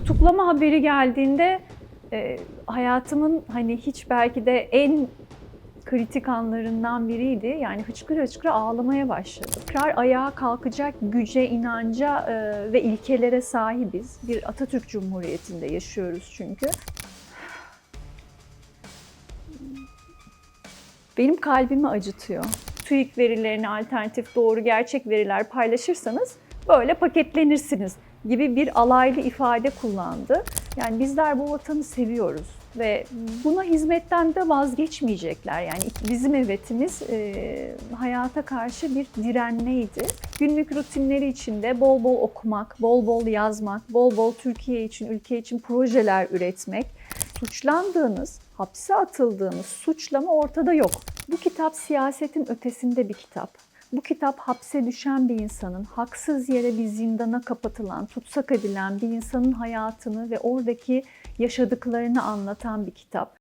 tutuklama haberi geldiğinde e, hayatımın hani hiç belki de en kritik anlarından biriydi. Yani hıçkıra hıçkıra ağlamaya başladım. Tekrar ayağa kalkacak güce, inanca e, ve ilkelere sahibiz. Bir Atatürk Cumhuriyeti'nde yaşıyoruz çünkü. Benim kalbimi acıtıyor. TÜİK verilerini alternatif doğru gerçek veriler paylaşırsanız böyle paketlenirsiniz gibi bir alaylı ifade kullandı. Yani bizler bu vatanı seviyoruz ve buna hizmetten de vazgeçmeyecekler. Yani bizim evetimiz e, hayata karşı bir direnmeydi. Günlük rutinleri içinde bol bol okumak, bol bol yazmak, bol bol Türkiye için, ülke için projeler üretmek, suçlandığınız, hapse atıldığınız suçlama ortada yok. Bu kitap siyasetin ötesinde bir kitap. Bu kitap hapse düşen bir insanın, haksız yere bir zindana kapatılan, tutsak edilen bir insanın hayatını ve oradaki yaşadıklarını anlatan bir kitap.